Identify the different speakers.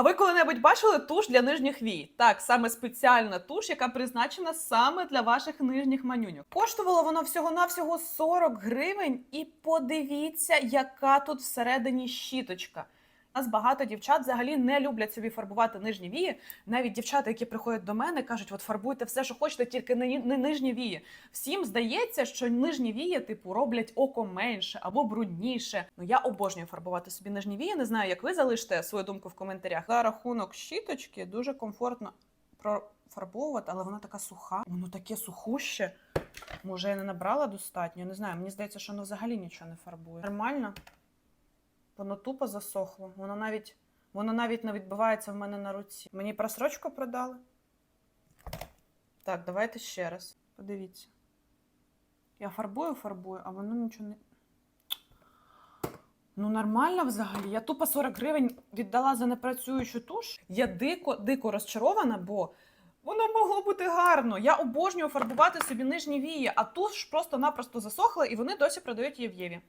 Speaker 1: А ви коли-небудь бачили туш для нижніх вій? Так, саме спеціальна туш, яка призначена саме для ваших нижніх манюньок. Коштувало воно всього-навсього 40 гривень, і подивіться, яка тут всередині щіточка. Нас багато дівчат взагалі не люблять собі фарбувати нижні вії. Навіть дівчата, які приходять до мене, кажуть: от фарбуйте все, що хочете, тільки не, не нижні вії. Всім здається, що нижні вії, типу, роблять око менше або брудніше. Ну я обожнюю фарбувати собі нижні вії. Не знаю, як ви залиште свою думку в коментарях. За рахунок щіточки дуже комфортно профарбовувати, але вона така суха. Воно таке сухуще. Може, я не набрала достатньо. Не знаю. Мені здається, що воно взагалі нічого не фарбує. Нормально. Воно тупо засохло. Воно навіть, воно навіть не відбивається в мене на руці. Мені просрочку продали. Так, давайте ще раз. Подивіться. Я фарбую, фарбую, а воно нічого не. Ну, нормально взагалі. Я тупо 40 гривень віддала за непрацюючу туш. Я дико, дико розчарована, бо воно могло бути гарно. Я обожнюю фарбувати собі нижні вії, а туш просто-напросто засохла, і вони досі продають її в Єві.